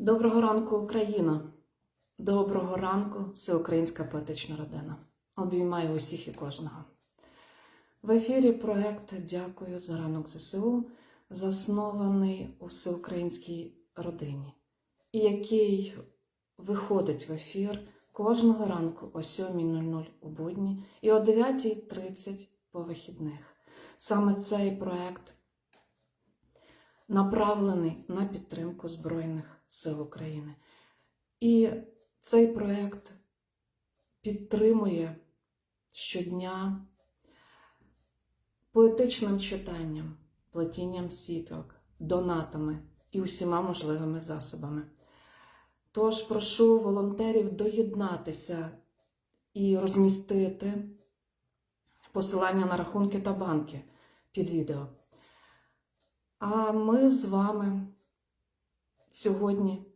Доброго ранку, Україна! Доброго ранку, всеукраїнська поетична родина. Обіймаю усіх і кожного. В ефірі проект Дякую за ранок ЗСУ, заснований у всеукраїнській родині, і який виходить в ефір кожного ранку о 7.00 у будні і о 9.30 по вихідних. Саме цей проект направлений на підтримку Збройних сил України. І цей проект підтримує щодня поетичним читанням, плетінням сіток, донатами і усіма можливими засобами. Тож прошу волонтерів доєднатися і розмістити посилання на рахунки та банки під відео. А ми з вами сьогодні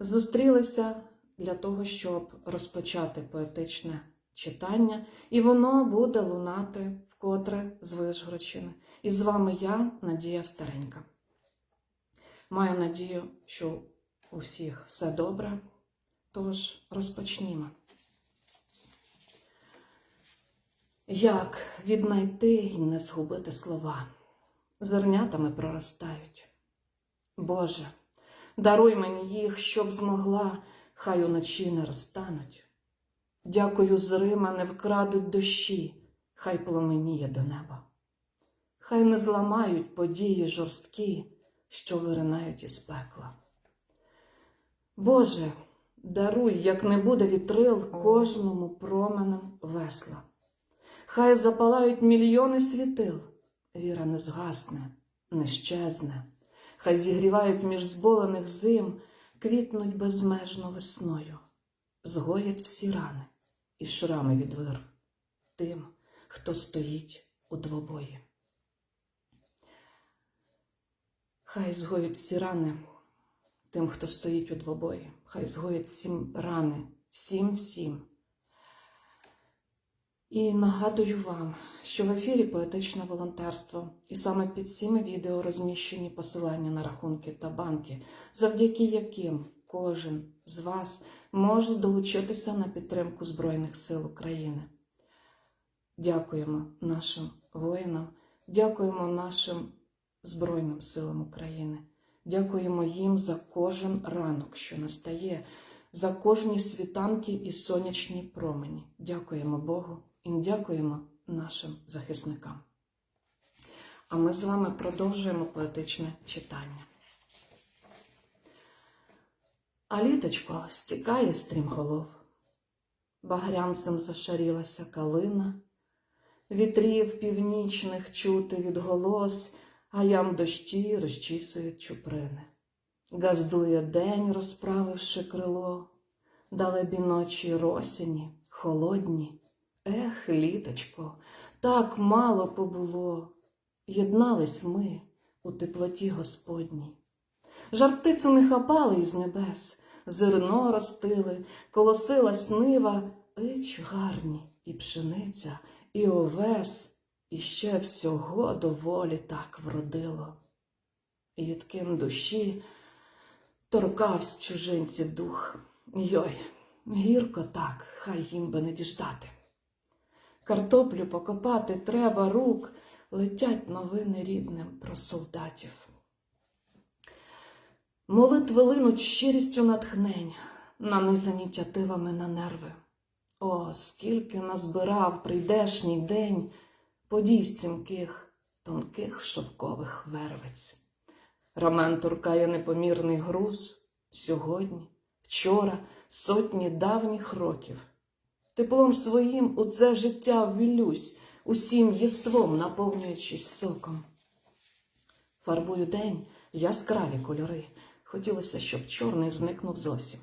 зустрілися для того, щоб розпочати поетичне читання, і воно буде лунати вкотре з Вишгородщини. І з вами я, Надія Старенька. Маю надію, що у всіх все добре. Тож розпочнімо. Як віднайти і не згубити слова? Зернятами проростають. Боже, даруй мені їх, щоб змогла, хай уночі не розтануть. Дякую, зрима не вкрадуть дощі, хай пламеніє до неба. Хай не зламають події жорсткі, що виринають із пекла. Боже, даруй, як не буде вітрил, кожному променем весла. Хай запалають мільйони світил, віра не згасне, не щезне, хай зігрівають між зболених зим, квітнуть безмежно весною, згоять всі рани і шрами від вирв тим, хто стоїть у двобої. Хай згоють всі рани тим, хто стоїть у двобої, хай згоять всі рани всім всім. І нагадую вам, що в ефірі поетичне волонтерство, і саме під цими відео розміщені посилання на рахунки та банки, завдяки яким кожен з вас може долучитися на підтримку Збройних сил України. Дякуємо нашим воїнам, дякуємо нашим Збройним силам України, дякуємо їм за кожен ранок, що настає, за кожні світанки і сонячні промені. Дякуємо Богу і дякуємо нашим захисникам. А ми з вами продовжуємо поетичне читання. А літочко стікає стрімголов, багрянцем зашарілася калина, вітрів північних чути відголос, а ям дощі розчісують чуприни. Газдує день, розправивши крило, далебі ночі росіні, холодні. Ех, літочко, так мало побуло, єднались ми у теплоті Господній. Жар-птицю не хапали із небес, зерно ростили, колосилась нива, ич гарні і пшениця, і овес, і ще всього доволі так вродило. Їдким душі торкавсь чужинців дух. Йой, гірко так, хай їм би не діждати. Картоплю покопати треба рук, летять новини рідним про солдатів. Молитви линуть щирістю натхнень, нанизані тятивами на нерви. О, скільки назбирав прийдешній день подій стрімких, тонких шовкових вервиць. Рамен торкає непомірний груз сьогодні, вчора, сотні давніх років. Теплом своїм у це життя ввілюсь, усім єством наповнюючись соком. Фарбую день яскраві кольори. Хотілося, щоб чорний зникнув зовсім.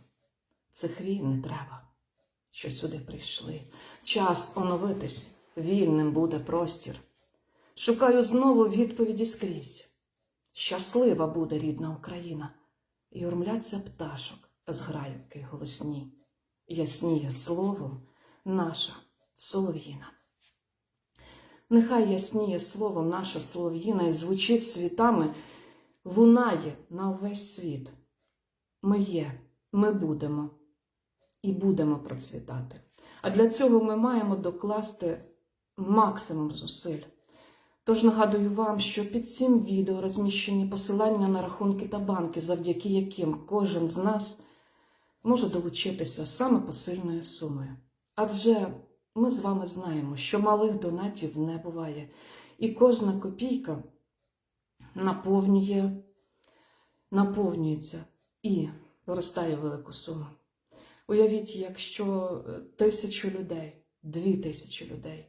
Цих війн не треба, що сюди прийшли. Час оновитись, вільним буде простір. Шукаю знову відповіді скрізь. Щаслива буде рідна Україна, і урмляться пташок з граюки голосні. Ясніє словом наша солов'їна. Нехай ясніє словом наша солов'їна і звучить світами, лунає на увесь світ. Ми є, ми будемо і будемо процвітати. А для цього ми маємо докласти максимум зусиль. Тож нагадую вам, що під цим відео розміщені посилання на рахунки та банки, завдяки яким кожен з нас може долучитися саме посильною сумою. Адже ми з вами знаємо, що малих донатів не буває, і кожна копійка наповнює, наповнюється і виростає велику суму. Уявіть, якщо е, тисячу людей, дві тисячі людей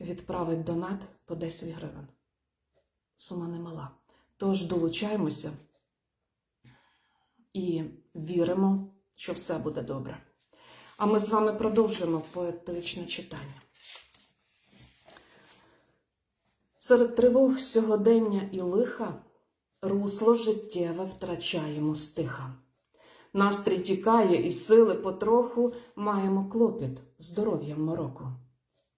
відправить донат по 10 гривень. Сума немала. Тож долучаємося і віримо, що все буде добре. А ми з вами продовжуємо поетичне читання. Серед тривог сьогодення і лиха русло життєве втрачаємо стиха. Настрій тікає і сили потроху маємо клопіт здоров'ям мороку.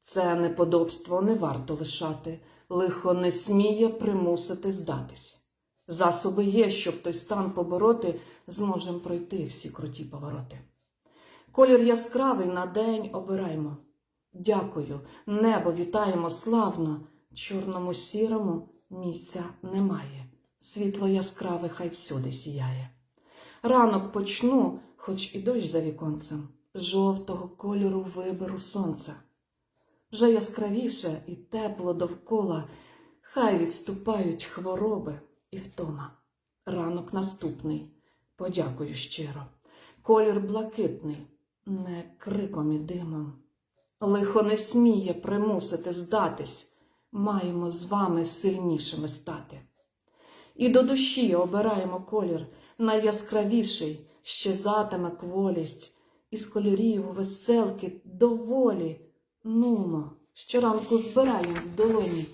Це неподобство не варто лишати, лихо не сміє примусити здатись. Засоби є, щоб той стан побороти, зможем пройти всі круті повороти. Колір яскравий на день обираймо. Дякую, небо вітаємо славно, чорному сірому місця немає. Світло яскраве хай всюди сіяє. Ранок почну, хоч і дощ за віконцем, жовтого кольору виберу сонця. Вже яскравіше і тепло довкола, хай відступають хвороби і втома. Ранок наступний, подякую щиро. Колір блакитний, не криком і димом. Лихо не сміє примусити здатись, маємо з вами сильнішими стати. І до душі обираємо колір найяскравіший, щезатиме кволість, із кольорів веселки доволі. Нумо, щоранку збираємо в долоні.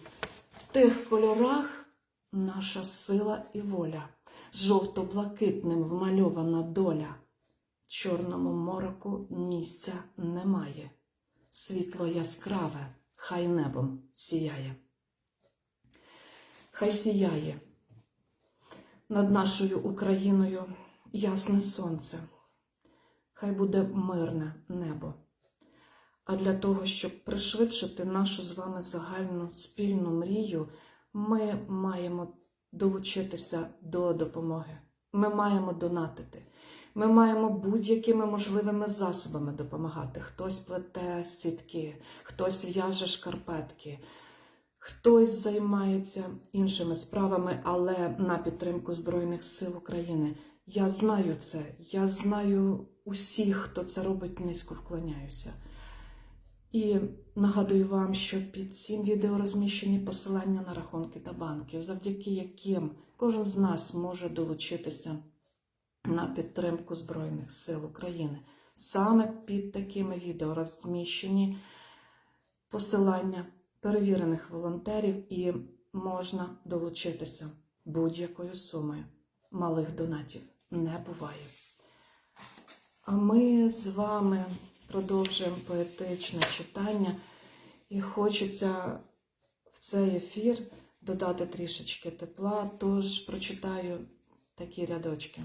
В тих кольорах наша сила і воля, жовто-блакитним вмальована доля. Чорному мороку місця немає. Світло яскраве, хай небом сіяє. Хай сіяє над нашою Україною ясне сонце, хай буде мирне небо. А для того, щоб пришвидшити нашу з вами загальну спільну мрію, ми маємо долучитися до допомоги. Ми маємо донатити. Ми маємо будь-якими можливими засобами допомагати. Хтось плете сітки, хтось в'яже шкарпетки, хтось займається іншими справами, але на підтримку Збройних сил України. Я знаю це, я знаю усіх, хто це робить, низько вклоняюся. І нагадую вам, що під цим відео розміщені посилання на рахунки та банки, завдяки яким кожен з нас може долучитися на підтримку Збройних сил України. Саме під такими відео розміщені посилання перевірених волонтерів і можна долучитися будь-якою сумою. Малих донатів не буває. А ми з вами продовжуємо поетичне читання, і хочеться в цей ефір додати трішечки тепла, тож прочитаю такі рядочки.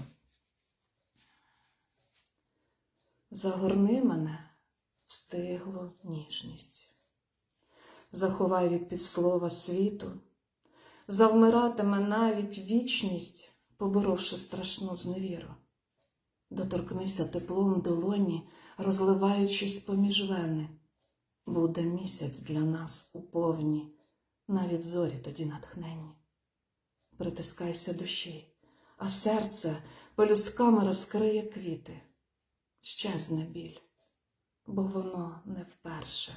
Загорни мене в стиглу ніжність, заховай від півслова світу, завмиратиме навіть вічність, поборовши страшну зневіру. Доторкнися теплом долоні, розливаючись поміж вени, буде місяць для нас у повні, навіть зорі тоді натхненні. Притискайся душі, а серце пелюстками розкриє квіти, щезне біль, бо воно не вперше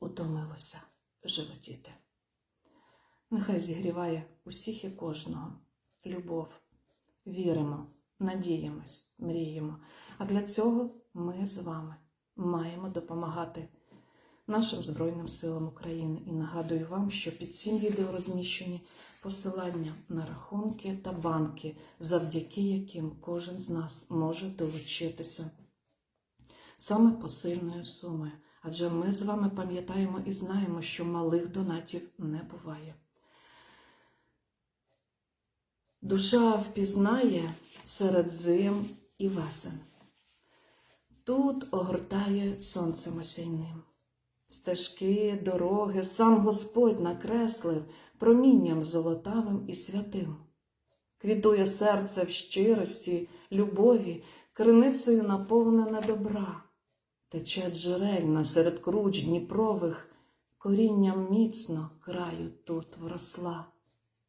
утомилося животіти. Нехай зігріває усіх і кожного любов, віримо надіємось, мріємо. А для цього ми з вами маємо допомагати нашим Збройним силам України. І нагадую вам, що під цим відео розміщені посилання на рахунки та банки, завдяки яким кожен з нас може долучитися саме посильною сумою. Адже ми з вами пам'ятаємо і знаємо, що малих донатів не буває. Душа впізнає серед зим і весен. Тут огортає сонцем осяйним. Стежки, дороги, сам Господь накреслив промінням золотавим і святим. Квітує серце в щирості, любові, криницею наповнене добра, тече джерельна серед круч Дніпрових, корінням міцно краю тут вросла.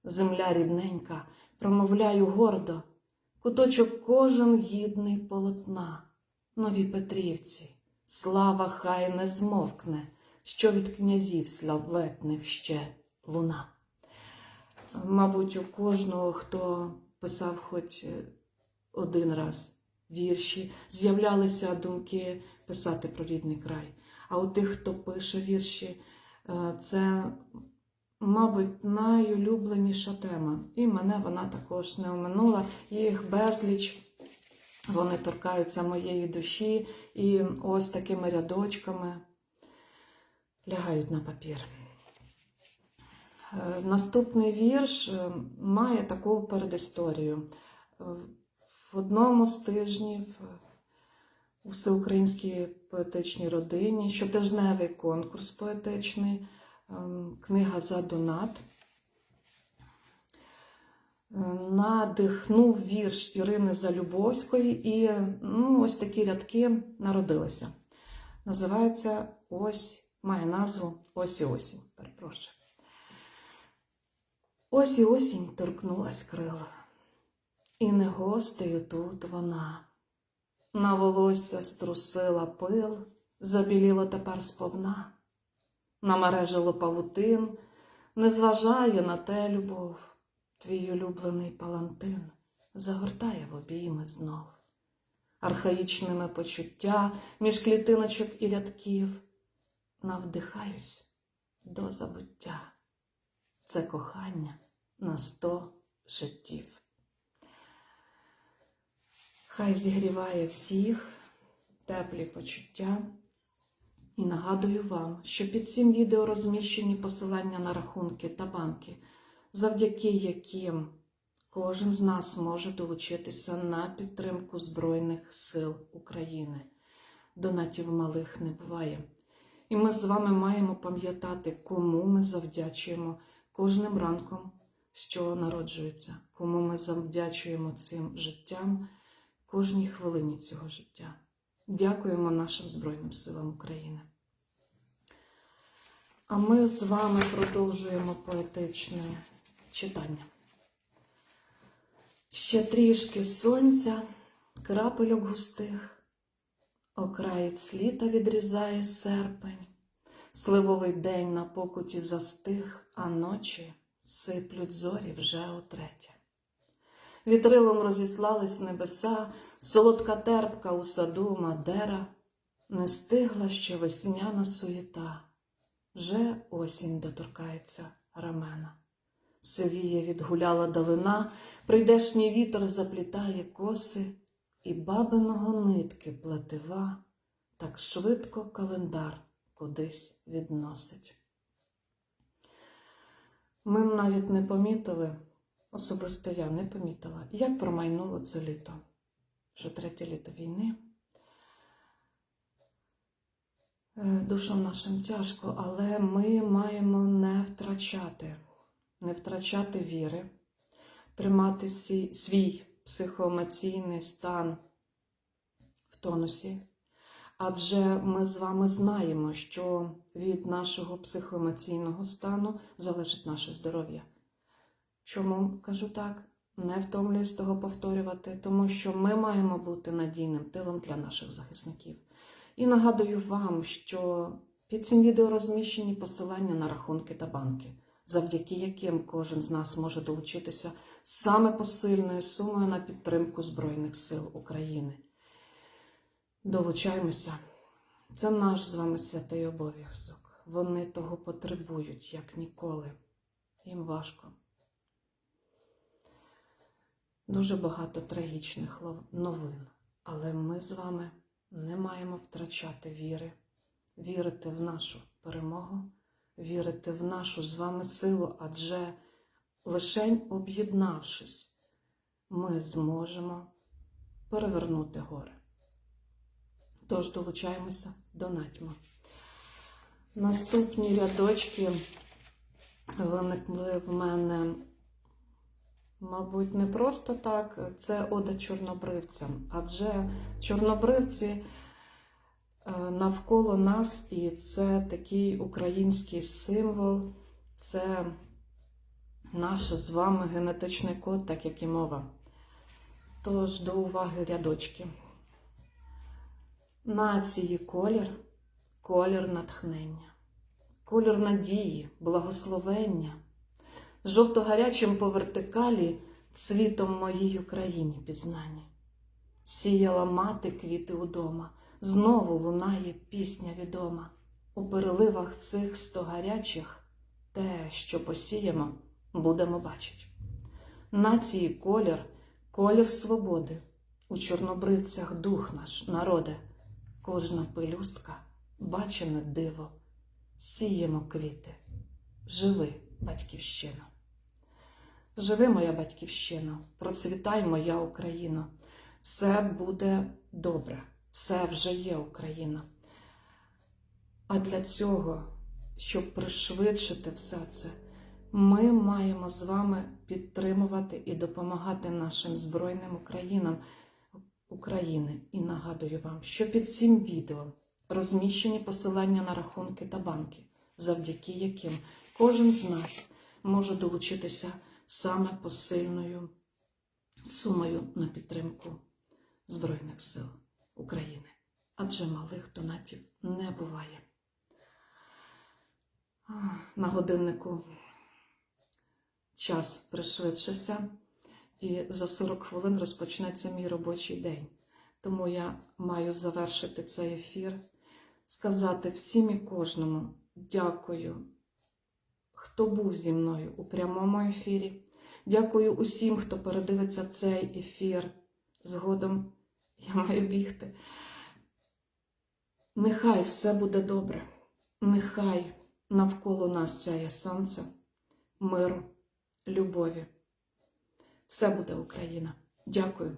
Земля рідненька, промовляю гордо, куточок кожен гідний полотна. Нові Петрівці, слава хай не змовкне, що від князів славетних ще луна. Мабуть, у кожного, хто писав хоч е, один раз вірші, з'являлися думки писати про рідний край. А у тих, хто пише вірші, е, це, мабуть, найулюбленіша тема. І мене вона також не оминула. Їх безліч. Вони торкаються моєї душі і ось такими рядочками лягають на папір. Е, Наступний вірш е, має таку передісторію. В одному з тижнів е, у всеукраїнській поетичній родині щотижневий конкурс поетичний, ем, книга за донат. Е, Надихнув вірш Ірини Залюбовської, і ну, ось такі рядки народилися. Називається Ось, має назву Ось і осінь. Перепрошую. Ось і осінь торкнулась крила, і не гостею тут вона. На волосся струсила пил, забіліло тепер сповна, намережило павутин, не зважає на те любов, твій улюблений палантин загортає в обійми знов. Архаїчними почуття між клітиночок і рядків навдихаюсь до забуття це кохання на сто життів. Хай зігріває всіх теплі почуття. І нагадую вам, що під цим відео розміщені посилання на рахунки та банки, завдяки яким кожен з нас може долучитися на підтримку Збройних сил України. Донатів малих не буває. І ми з вами маємо пам'ятати, кому ми завдячуємо кожним ранком, що народжується, кому ми завдячуємо цим життям кожній хвилині цього життя. Дякуємо нашим Збройним силам України. А ми з вами продовжуємо поетичне читання. Ще трішки сонця, крапельок густих, окраєць літа відрізає серпень, сливовий день на покуті застиг, а ночі сиплють зорі вже утретє. Вітрилом розіслались небеса, солодка терпка у саду Мадера, не стигла ще весняна суєта, вже осінь доторкається рамена. Сивіє відгуляла далина, прийдешній вітер заплітає коси, і бабиного нитки плетива, так швидко календар кудись відносить. Ми навіть не помітили, особисто я не помітила, як промайнуло це літо. Вже третє літо війни. Е, Душам нашим тяжко, але ми маємо не втрачати, не втрачати віри, тримати свій психоемоційний стан в тонусі. Адже ми з вами знаємо, що від нашого психоемоційного стану залежить наше здоров'я. Чому кажу так? Не втомлююсь того повторювати, тому що ми маємо бути надійним тилом для наших захисників. І нагадую вам, що під цим відео розміщені посилання на рахунки та банки, завдяки яким кожен з нас може долучитися саме посильною сумою на підтримку Збройних сил України. Долучаємося. Це наш з вами святий обов'язок. Вони того потребують, як ніколи. Їм важко. Дуже багато трагічних новин, але ми з вами не маємо втрачати віри, вірити в нашу перемогу, вірити в нашу з вами силу, адже лишень об'єднавшись, ми зможемо перевернути гори. Тож долучаємося, донатьмо. Наступні рядочки виникли в мене, мабуть, не просто так. Це ода чорнобривцям, адже чорнобривці е, навколо нас, і це такий український символ, це наш з вами генетичний код, так як і мова. Тож до уваги рядочки. Нації колір, колір натхнення, колір надії, благословення, жовто-гарячим по вертикалі цвітом моїй Україні пізнані. Сіяла мати квіти удома, знову лунає пісня відома. У переливах цих сто гарячих те, що посіємо, будемо бачить. Нації колір, колір свободи, у чорнобривцях дух наш, народе, кожна пелюстка бачене диво, сіємо квіти, живи, батьківщина. Живи, моя батьківщина, процвітай, моя Україна. Все буде добре, все вже є Україна. А для цього, щоб пришвидшити все це, ми маємо з вами підтримувати і допомагати нашим Збройним Українам України. І нагадую вам, що під цим відео розміщені посилання на рахунки та банки, завдяки яким кожен з нас може долучитися саме посильною сумою на підтримку Збройних сил України. Адже малих донатів не буває. На годиннику час пришвидшився, і за 40 хвилин розпочнеться мій робочий день. Тому я маю завершити цей ефір, сказати всім і кожному дякую, хто був зі мною у прямому ефірі. Дякую усім, хто передивиться цей ефір. Згодом я маю бігти. Нехай все буде добре. Нехай навколо нас сяє сонце, миру, любові. Все буде Україна. Дякую.